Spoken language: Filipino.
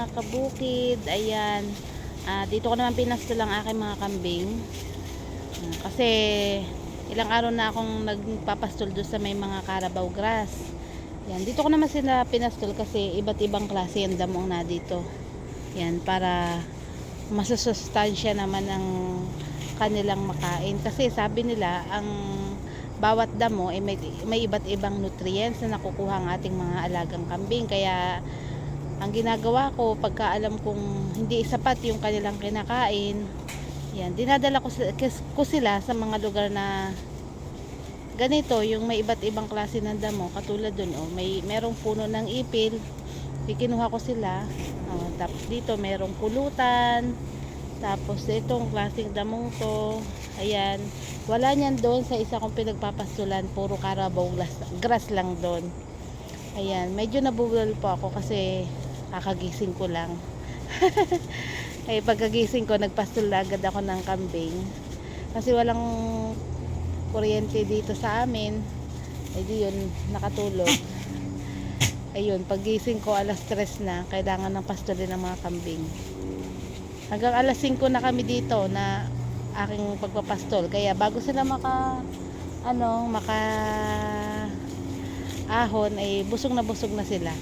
mga kabukid. Ayan. Ah, dito ko naman pinasto lang aking mga kambing. Ah, kasi ilang araw na akong nagpapastol doon sa may mga Carabao grass. Yan, dito ko naman sila pinastol kasi iba't ibang klase yung damong na dito. Yan, para masusustansya naman ang kanilang makain. Kasi sabi nila, ang bawat damo ay may, may iba't ibang nutrients na nakukuha ang ating mga alagang kambing. Kaya ang ginagawa ko pagka alam kong hindi sapat yung kanilang kinakain, yan, dinadala ko, ko sila sa mga lugar na ganito, yung may iba't ibang klase ng damo, katulad dun, oh, may merong puno ng ipil, kikinuha ko sila, oh, tapos dito merong pulutan, tapos itong klaseng damong to, ayan, wala niyan doon sa isa kong pinagpapastulan, puro grass, grass lang doon. Ayan, medyo nabubulol po ako kasi kakagising ko lang. Ay pagkagising ko, nagpastol na agad ako ng kambing. Kasi walang kuryente dito sa amin. Ay di yun, nakatulog. Ayun, paggising ko alas 3 na, kailangan ng pastolin ng mga kambing. Hanggang alas 5 na kami dito na aking pagpapastol. Kaya bago sila maka ano, maka ahon ay busog na busog na sila.